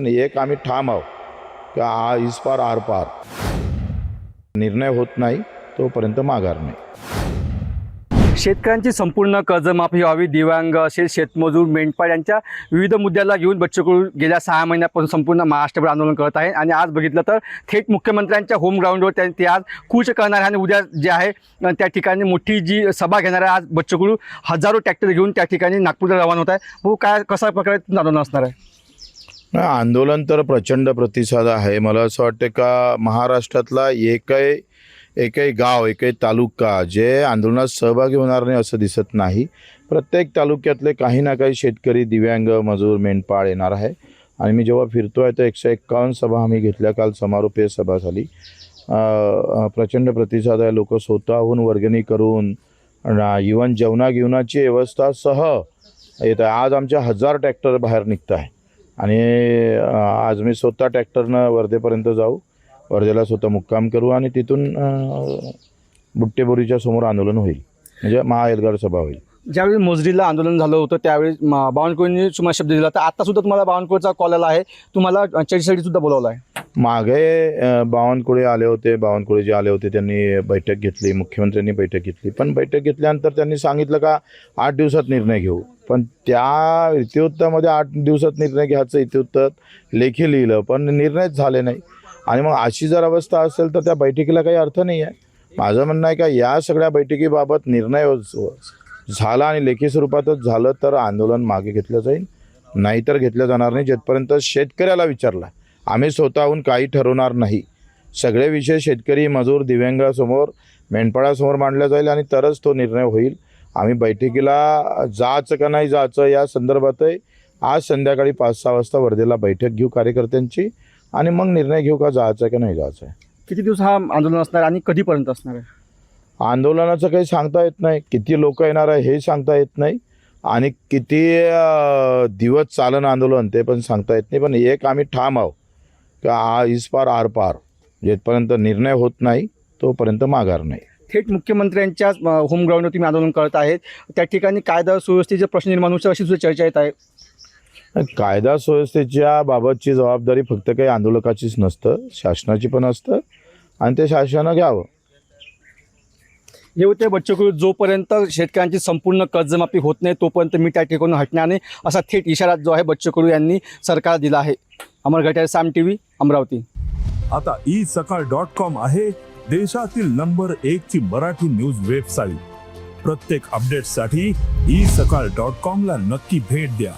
आणि एक आम्ही ठाम आहोत. किंवा आ इस पार आर पार. निर्णय होत नाही तोपर्यंत माघार नाही. शेतकऱ्यांची संपूर्ण कर्जमाफी व्हावी दिव्यांग असेल शेतमजूर मेंढपाळ यांच्या विविध मुद्द्याला घेऊन बच्चूकडू गेल्या सहा महिन्यापासून संपूर्ण महाराष्ट्रभर आंदोलन करत आहे. आणि आज बघितलं तर थेट मुख्यमंत्र्यांच्या होम ग्राउंडवर त्या- ते आज कूच करणार आहे. आणि उद्या जे आहे त्या ठिकाणी मोठी जी सभा घेणार आहे आज बच्चकडू हजारो ट्रॅक्टर घेऊन त्या ठिकाणी नागपूरला रवाना होत आहे. भाऊ काय कशा प्रकारे आंदोलन असणार आहे? आंदोलन तर प्रचंड प्रतिसाद आहे. मला असं वाटतं का महाराष्ट्रातला एकही एकही गाव एकही तालुका जे आंदोलनात सहभागी होणार नाही असं दिसत नाही. प्रत्येक तालुक्यातले काही ना काही शेतकरी दिव्यांग मजूर मेंढपाळ येणार आहे. आणि मी जेव्हा फिरतो आहे तर एकशे एक्कावन्न सभा आम्ही घेतल्या. काल समारोपीय सभा झाली. प्रचंड प्रतिसाद आहे. लोक स्वतःहून वर्गणी करून इवन जेवणा गिवणाची व्यवस्था सह येत आहे. आज आमच्या हजार ट्रॅक्टर बाहेर निघत आहे आणि आज मी स्वतः ट्रॅक्टरनं वर्धेपर्यंत जाऊ. वर्धेला स्वतः मुक्काम करू आणि तिथून बुट्टेबोरीच्या समोर आंदोलन होईल. म्हणजे महाएलगार सभा होईल. ज्यावेळी मोजरीला आंदोलन झालं होतं त्यावेळी म- बावनकुळेंनी तुम्हाला शब्द दिला. तर आता सुद्धा तुम्हाला बावनकुळेचा कॉल आला आहे. तुम्हाला चर्चेसाठी सुद्धा बोलावला आहे. मागे बावनकुळे आले होते. बावनकुळे जे आले होते त्यांनी बैठक घेतली मुख्यमंत्र्यांनी बैठक घेतली. पण बैठक घेतल्यानंतर त्यांनी सांगितलं का आठ दिवसात निर्णय घेऊ. पण त्या इतिवृत्तामध्ये आठ दिवसात निर्णय घ्यायचं इतिवृत्तात लेखी लिहिलं. पण निर्णयच झाले नाही. आणि मग अशी जर अवस्था असेल तर त्या बैठकीला काही अर्थ नाही आहे. माझं म्हणणं आहे का या सगळ्या बैठकीबाबत निर्णय झाला आणि लेखी स्वरूपातच झालं तर आंदोलन मागे घेतलं जाईल. नाहीतर घेतलं जाणार नाही. जेथपर्यंत शेतकऱ्याला विचारला आम्ही स्वतःहून काही ठरवणार नाही. सगळे विषय शेतकरी मजूर दिव्यांगासमोर मेंढपाळासमोर मांडला जाईल आणि तरच तो निर्णय होईल. आम्ही बैठकीला जायचं का नाही जायचं या संदर्भातही आज संध्याकाळी पाच सहा वाजता वर्धेला बैठक घेऊ कार्यकर्त्यांची आणि मग निर्णय घेऊ का जायचं का नाही जायचं आहे. किती दिवस हा आंदोलन असणार आणि कधीपर्यंत असणार आहे? आंदोलनाचं काही सांगता येत नाही. किती लोक येणार आहे हे सांगता येत नाही. आणि किती दिवस चालन आंदोलन ते पण सांगता येत नाही. पण एक आम्ही ठाम आहोत. का आ इस पार आर पार. जेथपर्यंत निर्णय होत नाही तोपर्यंत माघार नाही. थेट मुख्यमंत्र्यांच्या होम ग्राउंडवर तुम्ही आंदोलन करत आहेत. त्या ठिकाणी कायदा सुव्यवस्थेचे प्रश्न निर्माण होऊ अशी सुद्धा चर्चा येत आहे. कायदा सुव्यवस्थेच्या बाबतची जबाबदारी फक्त काही आंदोलकाचीच नसतं शासनाची पण असतं आणि ते शासनानं घ्यावं. हे होते बच्चूकडू जोपर्यंत शेतकऱ्यांची संपूर्ण कर्जमाफी होत नाही तोपर्यंत मी त्या ठिकाणी हटणार नाही असा थेट इशारा जो आहे बच्चूकडू यांनी सरकार दिला आहे. Amar Ghatale Saam T V Amravati. आता ई सकाळ डॉट कॉम आहे देशातील नंबर एक ची मराठी न्यूज वेबसाईट. प्रत्येक अपडेटसाठी ई सकाळ डॉट कॉम ला नक्की भेट द्या.